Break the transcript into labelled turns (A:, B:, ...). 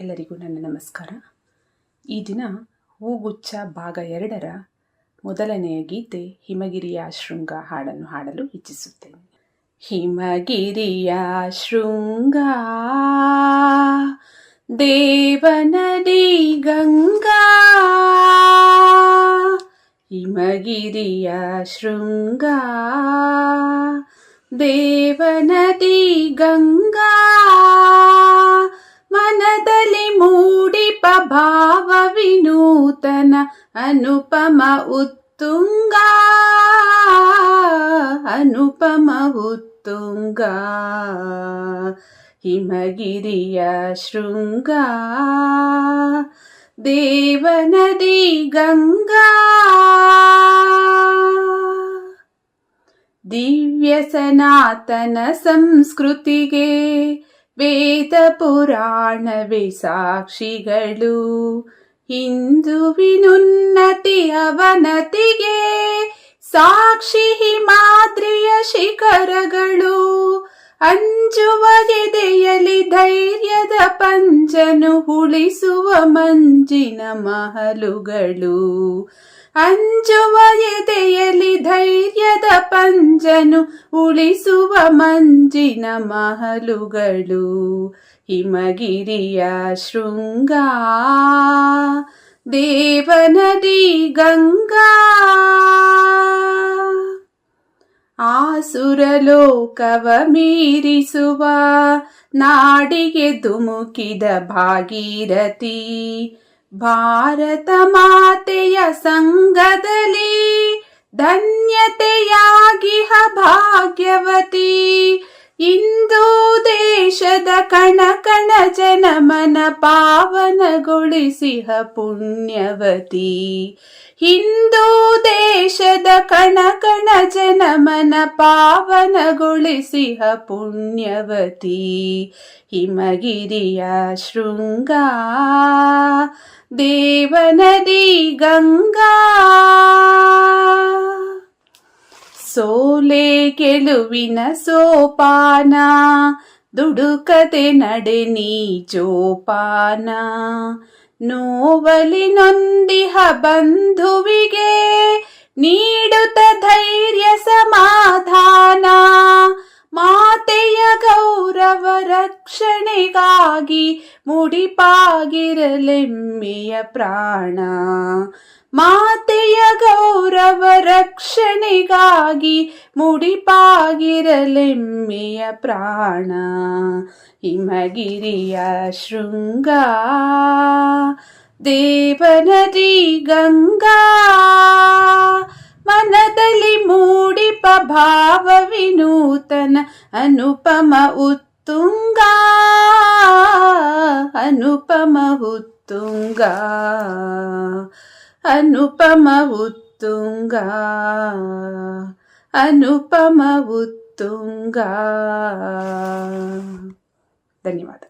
A: ಎಲ್ಲರಿಗೂ ನನ್ನ ನಮಸ್ಕಾರ. ಈ ದಿನ ಹೂಗುಚ್ಛ ಭಾಗ ಎರಡರ ಮೊದಲನೆಯ ಗೀತೆ ಹಿಮಗಿರಿಯ ಶೃಂಗ ಹಾಡನ್ನು ಹಾಡಲು ಇಚ್ಛಿಸುತ್ತೇನೆ. ಹಿಮಗಿರಿಯ ಶೃಂಗ, ದೇವನದಿ ಗಂಗಾ, ಹಿಮಗಿರಿಯ ಶೃಂಗ, ದೇವನದಿ ಗಂಗಾ. ಮನದಲ್ಲಿ ಮೂಡಿಪ ಭಾವ ವಿನೂತನ ಅನುಪಮ ಉತ್ತುಂಗ ಅನುಪಮ ಉತ್ತುಂಗ ಹಿಮಗಿರಿಯ ಶೃಂಗ ದೇವನದಿ ಗಂಗಾ ದಿವ್ಯ ಸನಾತನ ಸಂಸ್ಕೃತಿಗೆ ವೇದ ಪುರಾಣವೇ ಸಾಕ್ಷಿಗಳು. ಹಿಂದುವಿನುನ್ನತಿ ಅವನತಿಗೆ ಸಾಕ್ಷಿ ಹಿಮಾದ್ರಿಯ ಶಿಖರಗಳು. ಅಂಜುವ ಎದೆಯಲ್ಲಿ ಧೈರ್ಯದ ಪಂಜನು ಉಳಿಸುವ ಮಂಜಿನ ಮಹಲುಗಳು. ಅಂಜುವ ಎದೆಯಲಿ ಧೈರ್ಯದ ಪಂಜನು ಉಳಿಸುವ ಮಂಜಿನ ಮಹಲುಗಳು. ಹಿಮಗಿರಿಯ ಶೃಂಗ, ದೇವನದಿ ಗಂಗಾ ಆಸುರಲೋಕವ ಮೀರಿಸುವ ನಾಡಿಗೆ ಧುಮುಕಿದ ಭಾಗೀರಥಿ ಭಾರತ ಮಾತೆಯ ಸಂಗದಲ್ಲಿ ಧನ್ಯತೆಯಾಗಿಹ ಭಾಗ್ಯವತಿ ಇಂದು ದೇಶದ ಕಣ ಕಣ ಜನಮನ ಪಾವನಗೊಳಿಸಿಹ ಪುಣ್ಯವತಿ ಹಿಂದೂ ದೇಶದ ಕಣ ಕಣ ಜನಮನ ಪಾವನಗೊಳಿಸಿಹ ಪುಣ್ಯವತಿ ಹಿಮಗಿರಿಯ ಶೃಂಗ ದೇವನದಿ ಗಂಗಾ ಸೋಲೆ ಗೆಲುವಿನ ಸೋಪಾನ, ದುಡುಕತೆ ನಡೆ ನೀ ಜೋಪಾನ. ನೋವಲಿ ನೊಂದಿಹ ಬಂಧುವಿಗೆ ನೀಡುತ್ತ ಧೈರ್ಯ ಸಮಾಧಾನ. ಮಾತೆಯ ಗೌರವ ರಕ್ಷಣೆಗಾಗಿ ಮುಡಿಪಾಗಿರಲೆಮ್ಮೆಯ ಪ್ರಾಣ. ಮಾತೆಯ ಗೌರವ ರಕ್ಷಣೆಗಾಗಿ ಮುಡಿಪಾಗಿರಲೆಮ್ಮೆಯ ಪ್ರಾಣ. ಹಿಮಗಿರಿಯ ಶೃಂಗ. ದೇವನದಿ ಗಂಗಾ. ಮನದಲ್ಲಿ ಮೂಡಿಪ ಭಾವ ವಿನೂತನ ಅನುಪಮ ಉತ್ತುಂಗ. ಅನುಪಮ ಉತ್ತುಂಗ. ಅನುಪಮ ಉತ್ತುಂಗ ಅನುಪಮ ಉತ್ತುಂಗ ಧನ್ಯವಾದ